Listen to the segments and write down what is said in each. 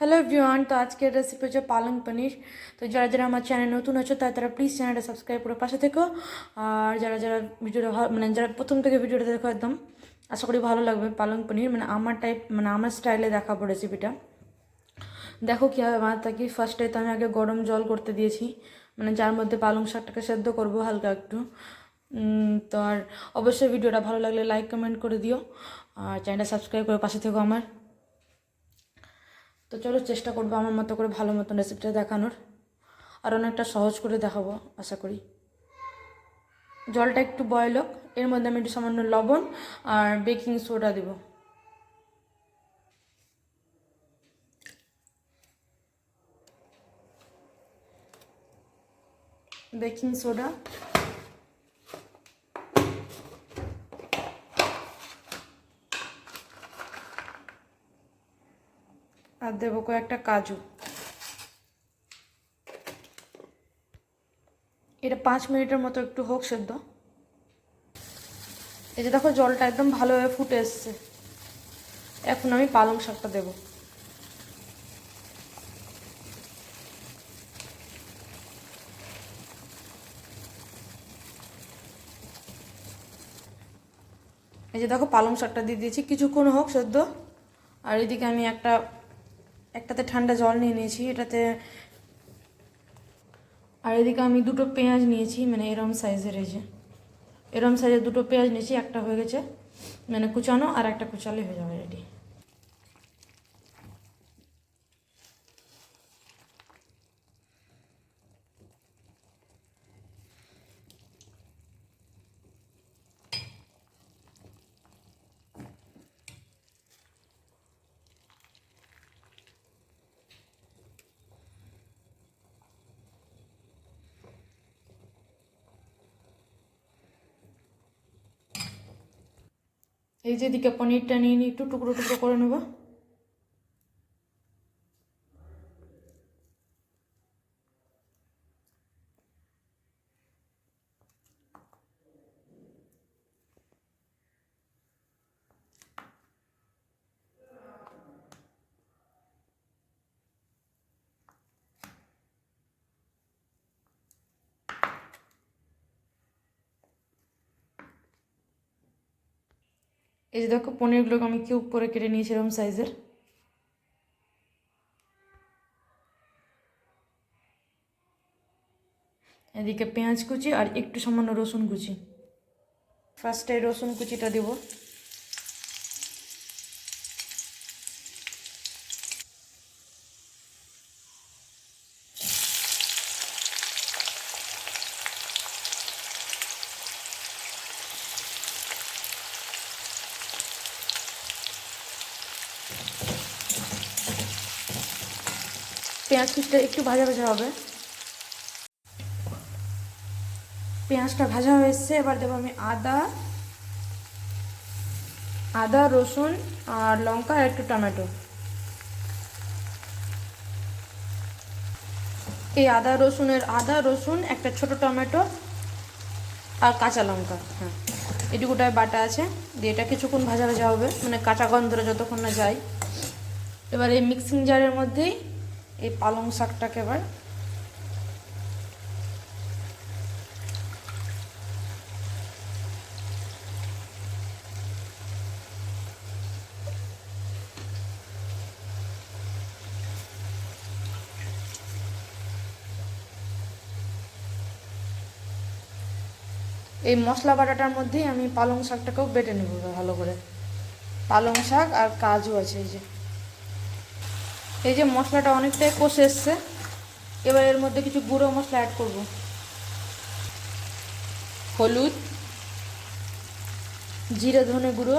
Hello everyone তো আজকের recipe হচ্ছে পালং পনির। তো যারা যারা আমার চ্যানেল নতুন আছো, তারা তারা প্লিজ চ্যানেলটা সাবস্ক্রাইব করে পাশে থেকো। আর যারা যারা ভিডিওটা মানে যারা প্রথম থেকে ভিডিওটা দেখো একদম, আশা করি ভালো লাগবে পালং পনির। মানে আমার টাইপ মানে আমার স্টাইলে দেখাবো রেসিপিটা দেখো কীভাবে বানাতে থাকি। ফার্স্টে তো আমি আগে গরম জল করতে দিয়েছি। মানে যার মধ্যে পালং শাকটাকে সেদ্ধ করব হালকা একটু। তো আর অবশ্যই ভিডিওটা ভালো লাগলে লাইক কমেন্ট করে দিও। আর চ্যানেলটা সাবস্ক্রাইব করে পাশে থেকো আমার। তো চলো চেষ্টা করব আমার মতো করে ভালো মতন রেসিপিটা দেখানোর। আর অনেকটা সহজ করে দেখাবো, আশা করি। জলটা একটু বয়েল হোক, এর মধ্যে আমি একটু সামান্য লবণ আর বেকিং সোডা দেবো। বেকিং সোডা দেবো কয়েকটা কাজু। এটা পাঁচ মিনিটের মতো একটু হোক সেদ্ধ। এই যে দেখো জলটা একদম ভালোভাবে ফুটে এসছে। এখন আমি পালং শাকটা দেবো। এই যে দেখো পালং শাকটা দিয়ে দিয়েছি। কিছুক্ষণ হোক সেদ্ধ। আর এদিকে আমি একটা একটাতে ঠান্ডা জল নিয়ে নিয়েছি, এটাতে আর এদিকে আমি দুটো পেঁয়াজ নিয়েছি মানে এরম সাইজের এই যে। এরম সাইজের দুটো পেঁয়াজ নিয়েছি, একটা হয়ে গেছে মানে কুচানো আর একটা কুচালে হয়ে যাবে রেডি এই যে দিকে পনিরটা নিয়ে একটু টুকরো টুকরো করে নেব। এই যে দেখো, পনিরগুলোকে আমি কিউব করে কেটে নিয়েছি এরকম সাইজের। এদিকে পেঁয়াজ কুচি আর একটু সামান্য রসুন কুচি। ফার্স্টে রসুন কুচিটা দেব। পেঁয়াজ একটু ভাজা ভাজা হবে। পেঁয়াজটা ভাজা হয়ে এসছে, এবার দেবো আমি আদা। আদা, রসুন আর লঙ্কা আর একটু টমেটো। এই আদা, রসুনের আদা, রসুন, একটা ছোট টমেটো আর কাঁচা লঙ্কা হ্যাঁ। এটুকুটায় বাটা আছে, দিয়ে এটা কিছুক্ষণ ভাজা ভাজা হবে মানে কাঁচা গন্ধটা যতক্ষণ না যায়। এবার এই মিক্সিং জারের মধ্যেই এই পালং শাকটাকে এবার এই মশলা বাটাটার মধ্যেই আমি পালং শাকটাকেও বেটে নেব ভালো করে। পালং শাক আর কাজু আছে এই যে। এই যে মশলাটা অনেকটাই কষে এসছে, এবার এর মধ্যে কিছু গুঁড়ো মশলা অ্যাড করব। হলুদ, জিরে ধনে গুঁড়ো,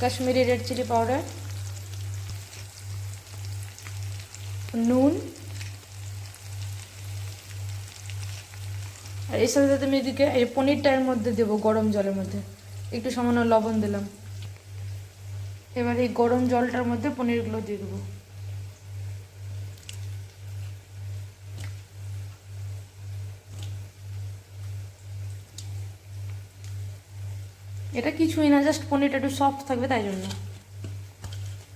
কাশ্মীরি রেড চিলি পাউডার নুন আর এর সাথে সাথে আমি এদিকে এই পনিরটা এর মধ্যে দেবো গরম জলের মধ্যে। একটু সামান্য লবণ দিলাম। এবার এই গরম জলটার মধ্যে পনিরগুলো দিয়ে দেবো। এটা কিছুই না জাস্ট পনিরটা একটু সফট থাকবে তাই জন্য।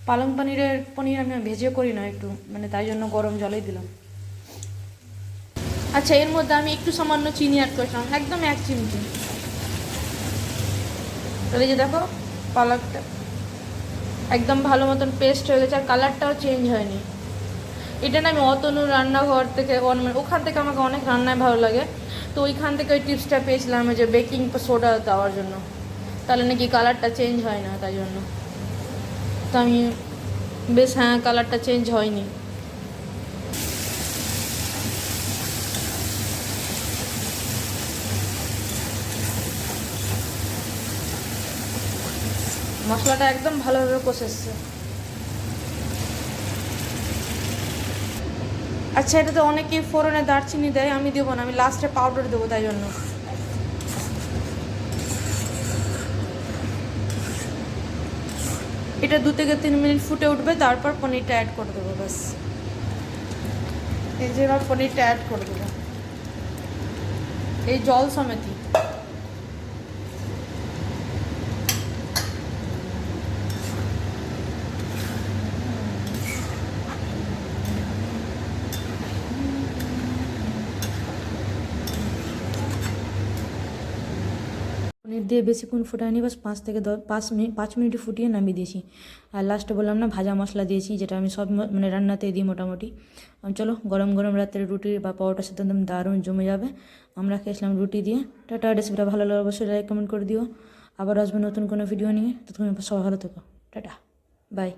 পালং পনিরের পনির আমি ভেজে করি না একটু মানে তাই জন্য গরম জলেই দিলাম। আচ্ছা এর মধ্যে আমি একটু সামান্য চিনি অ্যাড করেছিলাম একদম এক চিমটি। তাহলে এই যে দেখো, পালকটা একদম ভালো মতন পেস্ট হয়ে গেছে, আর কালারটাও চেঞ্জ হয়নি। এটা না আমি অতনু রান্নাঘর থেকে মানে ওখান থেকে আমাকে অনেক রান্নায় ভালো লাগে। তো ওইখান থেকে ওই টিপসটা পেয়েছিলাম যে বেকিং সোডা দেওয়ার জন্য। তাহলে নাকি কালারটা চেঞ্জ হয় না, তাই জন্য। তো আমি বেশ হ্যাঁ কালারটা চেঞ্জ হয়নি। মশলাটা একদম ভালোভাবে কষেছে। আচ্ছা এটাতে অনেকেই ফোড়নে দারচিনি দেয়, আমি দেবো না, আমি লাস্টে পাউডার দেবো তাই জন্য। এটা দু থেকে তিন মিনিট ফুটে উঠবে, তারপর পনিরটা অ্যাড করে দেবো, ব্যাস। এই যে এবার পনিরটা অ্যাড করে দেবো। এই জল সমেতই। দিয়ে বেশিক্ষণ ফুটায়নি বাস পাঁচ থেকে দশ, পাঁচ মিনিট পাঁচ মিনিট ফুটিয়ে নামিয়ে দিয়েছি। আর লাস্টে বললাম না, ভাজা মশলা দিয়েছি, যেটা আমি সব মানে রান্নাতে দিই মোটামুটি। চলো, গরম গরম রাত্রে রুটি বা পাউটার সাথে একদম দারুণ জমে যাবে। আমরা খেয়েছিলাম রুটি দিয়ে। টাটা রেসিপিটা ভালো লাগলে অবশ্যই লাইক কমেন্ট করে দিও। আবার আসবে নতুন কোনো ভিডিও নিয়ে। ততক্ষণ সব ভালো থেকো। Tata bye